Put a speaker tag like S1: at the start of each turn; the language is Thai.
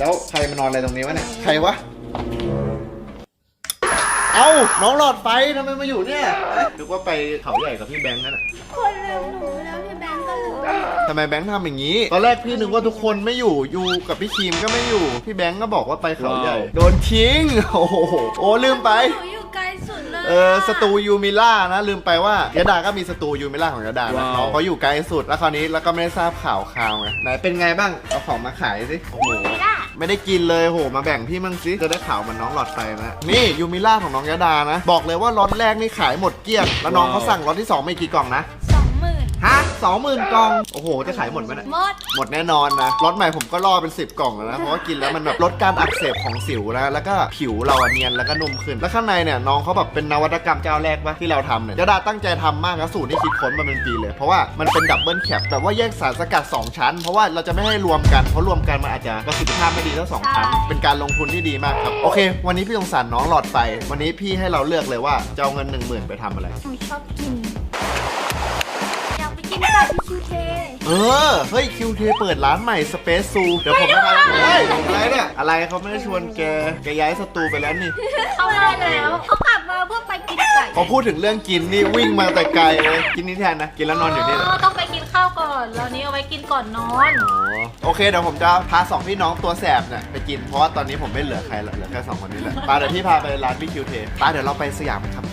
S1: แล้วใครมานอนอะไรตรงนี้วะเนี่ย ใครวะ เอ้า น้องหลอดไฟทำไมมาอยู่เนี่ยนึกว่าไปเขาใหญ่กับพี่แบงค์นั่นน่ะ
S2: คนลืมหนูแล้วพี่แบงก์ก็ลืม
S1: ทำไมแบงค์ทำอย่างนี้ ตอนแรกพี่นึกว่าทุกคนไม่อยู่ อยู่กับพี่ครีมก็ไม่อยู่ พี่แบงค์ก็บอกว่าไปเขาใหญ่ โดนทิ้ง โอ้โห โอ้ลืมไป
S2: หนูอยู่ไกลสุดเลย
S1: เออสตูยูมิล่านะ ลืมไปว่ายดาก็มีสตูยูมิล่าของยดานะ
S3: ว้าว
S1: น้องเขาอยู่ไกลสุดแล้วคราวนี้แล้วก็ไม่ได้ทราบข่าวข่าวไงไหนเป็นไงบ้างเอาของมาขายสิโอ้โห
S2: ไม่ได้
S1: ไม่ได้กินเลยโหมาแบ่งพี่มั่งสิจะได้ข่าวเหมันน้องหลอดไฟนะนี่ยูมิล่าของน้องยดานะ บอกเลยว่าล็อตแรกนี่ขายหมดเกลี้ยงแล้วน้องเขาสั่งล็อตที่สองไม่กี่กล่องนะ 20,000 กล่อง โอ้โห จะขายหมดไหมเนี่ย
S2: หมด
S1: หมดแน่นอนนะรถใหม่ผมก็ล่อเป็น 10 กล่องแล้วนะ เพราะว่ากินแล้วมันแบบลดการอักเสบของสิวนะแล้วก็ผิวเราเนียนแล้วก็นุ่มขึ้น แล้วข้างในเนี่ยน้องเขาแบบเป็นนวัตกรรมเจ้าแรกปะที่เราทำเนี่ยยาดาตั้งใจทำมากนะสูตรที่คิดค้นมาเป็นปีเลย เพราะว่ามันเป็นดับเบิลแคปแต่ว่าแยกสารสกัด 2 ชั้น เพราะว่าเราจะไม่ให้รวมกันเพราะรวมกันมันอาจจะประสิทธิภาพไม่ดีเท่าสองชั้นเป็นการลงทุนที่ดีมากครับโอเค วันนี้พี่สงสารน้องหลอดไฟวันนี้พี่ให้เราเลือกเลยว่าจะเอาเงิน 1 0,000 ไปทำอะไร
S2: หนูชอบกิน
S1: ออ เฮ้ยคิวเทเปิดร้านใหม่สเปซซูเดี๋ยวผมจะพาเฮ้ยอะไรเนี่ย อะไรเขาไม่ได้ชวนแก แกย้ายสตูไปแล้วนี่
S2: เขาได้แล้วเขากลับมาเพื่อไปกินไก่
S1: พอพูดถึงเรื่องกินนี่วิ่งมาแต่ไกลเลย กินนี่แทนนะ กินแล้วนอนอยู่นี่แหละ
S4: ต้องไปกินข้าวก่อนแล้วนี้เอาไว้กินก่อนนอน
S1: อ๋อโอเคเดี๋ยวผมจะพาสองพี่น้องตัวแสบเนี่ยไปกินเพราะว่าตอนนี้ผมไม่เหลือใครละเหลือแค่สองคนนี้แหละปาเดี๋ยวพี่พาไปร้านพี่คิวเทปาเดี๋ยวเราไปสยามกันครับ